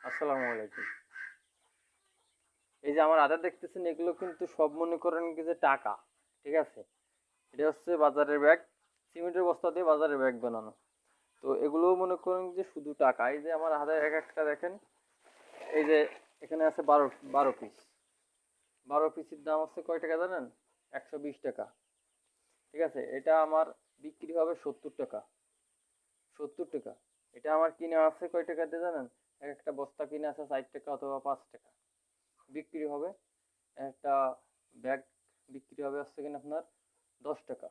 আসসালামু আলাইকুম। এই যে আমার আদা দেখতেছেন, এগুলো কিন্তু সব মনে করেন কি যে টাকা, ঠিক আছে? এটা হচ্ছে বাজারের ব্যাগ, সিমেন্টের বস্তা দিয়ে বাজারের ব্যাগ বানানো। তো এগুলোও মনে করেন যে শুধু টাকা। এই যে আমার হাতে এক একটা দেখেন, এই যে এখানে আছে বারো বারো পিস বারো পিসের দাম হচ্ছে কয় টাকা জানেন? একশো বিশ টাকা। ঠিক আছে? এটা আমার বিক্রি হবে সত্তর টাকা। সত্তর টাকা। এটা আমার কিনে আছে কয় টাকা দিয়ে জানেন? এক একটা বস্তা কিনে আছে ষাট টাকা অথবা পাঁচ টাকা। বিক্রি হবে একটা ব্যাগ, বিক্রি হবে হচ্ছে কিনা আপনার দশ টাকা।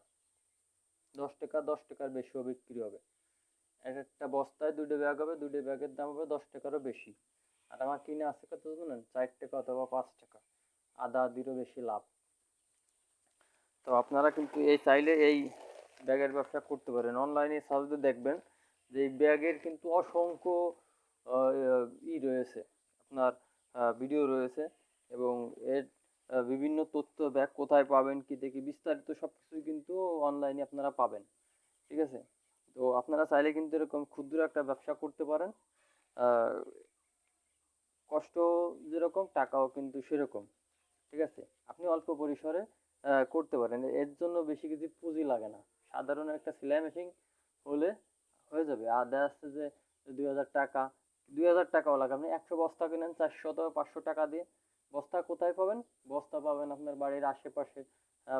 দশ টাকা, দশ টাকার বেশিও বিক্রি হবে। এক একটা বস্তায় দুটো ব্যাগ হবে দুটো ব্যাগের দাম হবে দশ টাকারও বেশি। আর আমার কিনে আছে কত জানেন? চার টাকা অথবা পাঁচ টাকা। আদা আদিরও বেশি লাভ। তো আপনারা কিন্তু এই চাইলে এই ব্যাগের ব্যবসা করতে পারেন। অনলাইনে সার্চে দেখবেন। যে ব্যাগের কিন্তু অসংখ্য ই রয়েছে, আপনার ভিডিও রয়েছে এবং এর বিভিন্ন তথ্য ব্যাগ কোথায় পাবেন, কি দেখি বিস্তারিত সব কিছুই কিন্তু অনলাইনে আপনারা পাবেন, ঠিক আছে? তো আপনারা চাইলে কিন্তু এরকম ক্ষুদ্র একটা ব্যবসা করতে পারেন কষ্ট যেরকম, টাকাও কিন্তু সেরকম, ঠিক আছে? আপনি অল্প পরিসরে করতে পারেন, এর জন্য বেশি কিছু পুঁজি লাগে না। সাধারণ একটা সেলাই মেশিন হলে হয়ে যাবে। আর দেখা যাচ্ছে যে দুই হাজার টাকা, দুই হাজার টাকাও লাগে আপনি একশো বস্তা কিনেন চারশো অথবা পাঁচশো টাকা দিয়ে। বস্তা কোথায় পাবেন? বস্তা পাবেন আপনার বাড়ির আশেপাশে।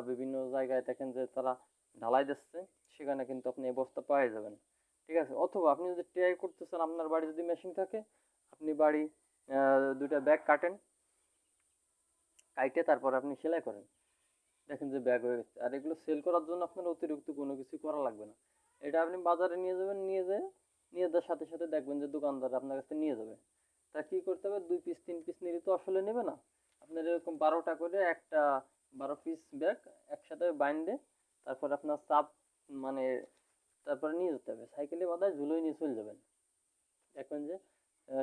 বিভিন্ন জায়গায় দেখেন যে তারা ঢালাই দিচ্ছে, সেখানে কিন্তু আপনি এই বস্তা পেয়ে যাবেন। ঠিক আছে? অথবা আপনি যদি ট্রাই করতে চান, আপনার বাড়ি যদি মেশিন থাকে, আপনি বাড়ি দুইটা ব্যাগ কাটেন, কাইটে তারপর আপনি সেলাই করেন। দেখেন যে ব্যাগ হয়ে গেছে। আর এগুলো সেল করার জন্য আপনার অতিরিক্ত কোনো কিছু করা লাগবে না। এটা আপনি বাজারে নিয়ে যাবেন, নিয়ে যেয়ে, নিয়ে যাওয়ার সাথে সাথে দেখবেন যে দোকানদার আপনার কাছে নিয়ে যাবে। তা কি করতে হবে? দুই পিস তিন পিস নিলে তো আসলে নেবে না। আপনার এরকম বারোটা করে একটা বারো পিস ব্যাগ একসাথে বাইন্ডে তারপর আপনার চাপ মানে তারপরে নিয়ে যেতে হবে। সাইকেলে বাদায় ঝুলোই নিয়ে চলে যাবেন। দেখবেন যে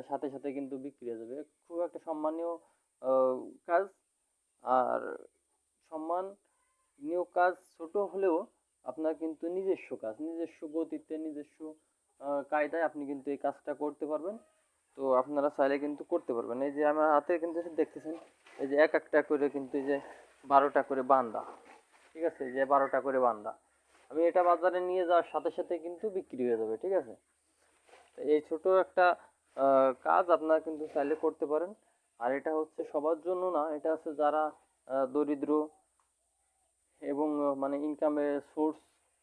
সাথে সাথে কিন্তু বিক্রি হয়ে যাবে। খুব একটা সম্মানীয় কাজ। আর সম্মান নিয়োগ কাজ ছোট হলেও আপনার কিন্তু নিজস্ব কাজ, নিজস্ব গতিতে, নিজস্ব কায়দায় আপনি কিন্তু এই কাজটা করতে পারবেন। তো আপনারা চাইলে কিন্তু করতে পারবেন। এই যে আমার হাতে কিন্তু দেখতেছেন, এই যে এক একটা করে কিন্তু এই যে বারোটা করে বান্দা। ঠিক আছে? যে বারোটা করে বান্দা। আমি এটা বাজারে নিয়ে যাওয়ার সাথে সাথে কিন্তু বিক্রি হয়ে যাবে, ঠিক আছে? এই ছোট একটা কাজ আপনারা কিন্তু চাইলে করতে পারেন। আর এটা হচ্ছে সবার জন্য না, এটা হচ্ছে যারা দরিদ্র এবং মানে ইনকামের সোর্স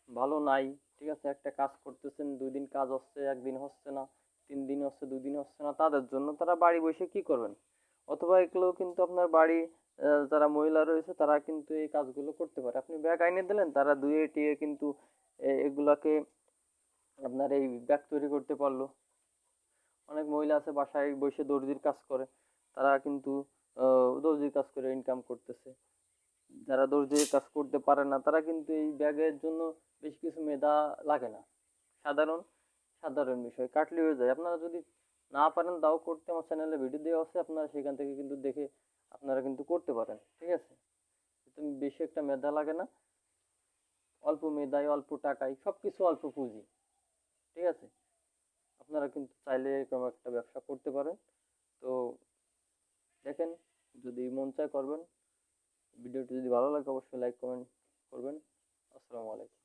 ভালো নাই, ঠিক আছে? একটা কাজ করতেছেন, দুই দিন কাজ হচ্ছে, একদিন হচ্ছে না, তিন দিন হচ্ছে, দুই দিন হচ্ছে না, তাদের জন্য তারা বাড়ি বসে কি করবেন? অথবা এগুলো কিন্তু আপনার বাড়ি যারা মহিলা রয়েছে, তারা কিন্তু এই কাজগুলো করতে পারে। আপনি ব্যাগ আইনে দিলেন, তারা দুয়ে টিয়ে কিন্তু এগুলাকে আপনার এই ব্যাগ তৈরি করতে পারল। অনেক মহিলা আছে, বাসায় বসে দর্জির কাজ করে, তারা কিন্তু দর্জির কাজ করে ইনকাম করতেছে। যারা দর্জির কাজ করতে পারে না, তারা কিন্তু এই ব্যাগের জন্য বেশ কিছু মেধা লাগে না। সাধারণ সাধারণ বিষয়, কাটলে হয়ে যায়। আপনারা যদি না পারেন, তাও করতে আমার চ্যানেলে ভিডিও দেওয়া আছে, আপনারা সেখান থেকে কিন্তু দেখে আপনারা কিন্তু করতে পারেন, ঠিক আছে? বেশি একটা মেধা লাগে না। অল্প মেধায়, অল্প টাকায় সব কিছু অল্প পুঁজি, ঠিক আছে? আপনারা কিন্তু চাইলে এরকম একটা ব্যবসা করতে পারেন। তো দেখেন, যদি মন চায় করবেন। ভিডিওটি যদি ভালো লাগে অবশ্যই লাইক কমেন্ট করবেন। আসসালামু আলাইকুম।